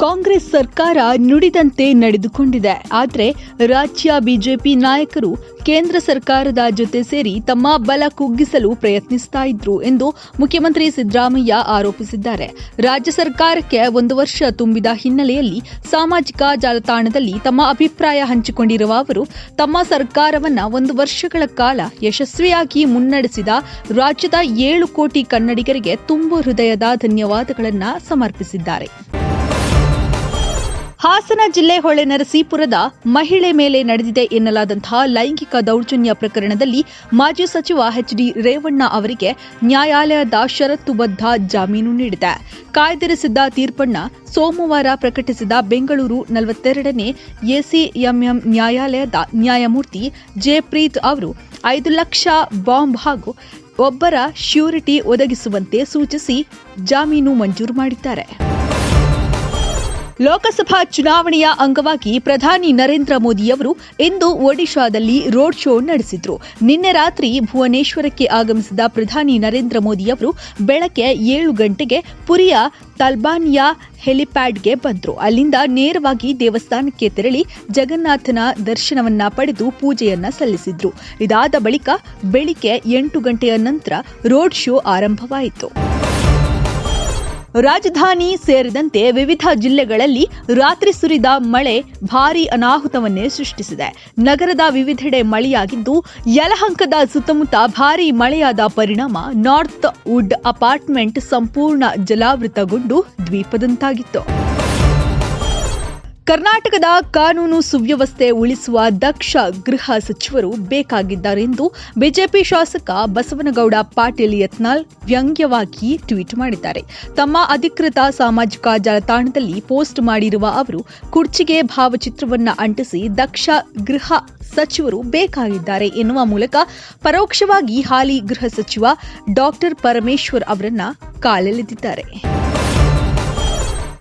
ಕಾಂಗ್ರೆಸ್ ಸರ್ಕಾರ ನುಡಿದಂತೆ ನಡೆದುಕೊಂಡಿದೆ. ಆದರೆ ರಾಜ್ಯ ಬಿಜೆಪಿ ನಾಯಕರು ಕೇಂದ್ರ ಸರ್ಕಾರದ ಜೊತೆ ಸೇರಿ ತಮ್ಮ ಬಲ ಕುಗ್ಗಿಸಲು ಪ್ರಯತ್ನಿಸ್ತಾ ಇದ್ರು ಎಂದು ಮುಖ್ಯಮಂತ್ರಿ ಸಿದ್ದರಾಮಯ್ಯ ಆರೋಪಿಸಿದ್ದಾರೆ. ರಾಜ್ಯ ಸರ್ಕಾರಕ್ಕೆ ಒಂದು ವರ್ಷ ತುಂಬಿದ ಹಿನ್ನೆಲೆಯಲ್ಲಿ ಸಾಮಾಜಿಕ ಜಾಲತಾಣದಲ್ಲಿ ತಮ್ಮ ಅಭಿಪ್ರಾಯ ಹಂಚಿಕೊಂಡಿರುವ ಅವರು, ತಮ್ಮ ಸರ್ಕಾರವನ್ನ ಒಂದು ವರ್ಷಗಳ ಕಾಲ ಯಶಸ್ವಿಯಾಗಿ ಮುನ್ನಡೆಸಿದ ರಾಜ್ಯದ ಏಳು ಕೋಟಿ ಕನ್ನಡಿಗರಿಗೆ ತುಂಬು ಹೃದಯದ ಧನ್ಯವಾದಗಳನ್ನು ಸಮರ್ಪಿಸಿದ್ದಾರೆ. ಹಾಸನ ಜಿಲ್ಲೆ ಹೊಳೆನರಸೀಪುರದ ಮಹಿಳೆ ಮೇಲೆ ನಡೆದಿದೆ ಎನ್ನಲಾದಂತಹ ಲೈಂಗಿಕ ದೌರ್ಜನ್ಯ ಪ್ರಕರಣದಲ್ಲಿ ಮಾಜಿ ಸಚಿವ ಎಚ್ಡಿ ರೇವಣ್ಣ ಅವರಿಗೆ ನ್ಯಾಯಾಲಯದ ಷರತ್ತುಬದ್ಧ ಜಾಮೀನು ನೀಡಿದೆ. ಕಾಯ್ದಿರಿಸಿದ್ದ ತೀರ್ಪಣ್ಣ ಸೋಮವಾರ ಪ್ರಕಟಿಸಿದ ಬೆಂಗಳೂರು ನಲವತ್ತೆರಡನೇ ಎಸಿಎಂಎಂ ನ್ಯಾಯಾಲಯದ ನ್ಯಾಯಮೂರ್ತಿ ಜಯಪ್ರೀತ್ ಅವರು ಐದು ಲಕ್ಷ ಬಾಂಬ್ ಹಾಗೂ ಒಬ್ಬರ ಶ್ಯೂರಿಟಿ ಒದಗಿಸುವಂತೆ ಸೂಚಿಸಿ ಜಾಮೀನು ಮಂಜೂರು ಮಾಡಿದ್ದಾರೆ. ಲೋಕಸಭಾ ಚುನಾವಣೆಯ ಅಂಗವಾಗಿ ಪ್ರಧಾನಿ ನರೇಂದ್ರ ಮೋದಿಯವರು ಇಂದು ಒಡಿಶಾದಲ್ಲಿ ರೋಡ್ ಶೋ ನಡೆಸಿದ್ರು. ನಿನ್ನೆ ರಾತ್ರಿ ಭುವನೇಶ್ವರಕ್ಕೆ ಆಗಮಿಸಿದ ಪ್ರಧಾನಿ ನರೇಂದ್ರ ಮೋದಿ ಅವರು ಬೆಳಗ್ಗೆ ಏಳು ಗಂಟೆಗೆ ಪುರಿಯ ತಲ್ಬಾನಿಯಾ ಹೆಲಿಪ್ಯಾಡ್ಗೆ ಬಂದರು. ಅಲ್ಲಿಂದ ನೇರವಾಗಿ ದೇವಸ್ಥಾನಕ್ಕೆ ತೆರಳಿ ಜಗನ್ನಾಥನ ದರ್ಶನವನ್ನ ಪಡೆದು ಪೂಜೆಯನ್ನ ಸಲ್ಲಿಸಿದ್ರು. ಇದಾದ ಬಳಿಕ ಬೆಳಿಗ್ಗೆ ಎಂಟು ಗಂಟೆಯ ನಂತರ ರೋಡ್ ಶೋ ಆರಂಭವಾಯಿತು. ರಾಜಧಾನಿ ಸೇರಿದಂತೆ ವಿವಿಧ ಜಿಲ್ಲೆಗಳಲ್ಲಿ ರಾತ್ರಿ ಸುರಿದ ಮಳೆ ಭಾರೀ ಅನಾಹುತವನ್ನೇ ಸೃಷ್ಟಿಸಿದೆ. ನಗರದ ವಿವಿಧೆಡೆ ಮಳೆಯಾಗಿದ್ದು, ಯಲಹಂಕದ ಸುತ್ತಮುತ್ತ ಭಾರೀ ಮಳೆಯಾದ ಪರಿಣಾಮ ನಾರ್ತ್ ವುಡ್ ಅಪಾರ್ಟ್ಮೆಂಟ್ ಸಂಪೂರ್ಣ ಜಲಾವೃತಗೊಂಡು ದ್ವೀಪದಂತಾಗಿತ್ತು. ಕರ್ನಾಟಕದ ಕಾನೂನು ಸುವ್ಯವಸ್ಥೆ ಉಳಿಸುವ ದಕ್ಷ ಗೃಹ ಸಚಿವರು ಬೇಕಾಗಿದ್ದಾರೆಂದು ಬಿಜೆಪಿ ಶಾಸಕ ಬಸವನಗೌಡ ಪಾಟೀಲ್ ಯತ್ನಾಲ್ ವ್ಯಂಗ್ಯವಾಗಿ ಟ್ವೀಟ್ ಮಾಡಿದ್ದಾರೆ. ತಮ್ಮ ಅಧಿಕೃತ ಸಾಮಾಜಿಕ ಜಾಲತಾಣದಲ್ಲಿ ಪೋಸ್ಟ್ ಮಾಡಿರುವ ಅವರು, ಕುರ್ಚಿಗೆ ಭಾವಚಿತ್ರವನ್ನ ಅಂಟಿಸಿ ದಕ್ಷ ಗೃಹ ಸಚಿವರು ಬೇಕಾಗಿದ್ದಾರೆ ಎನ್ನುವ ಮೂಲಕ ಪರೋಕ್ಷವಾಗಿ ಹಾಲಿ ಗೃಹ ಸಚಿವ ಡಾಕ್ಟರ್ ಪರಮೇಶ್ವರ್ ಅವರನ್ನ ಕಾಲೆಳೆದಿದ್ದಾರೆ.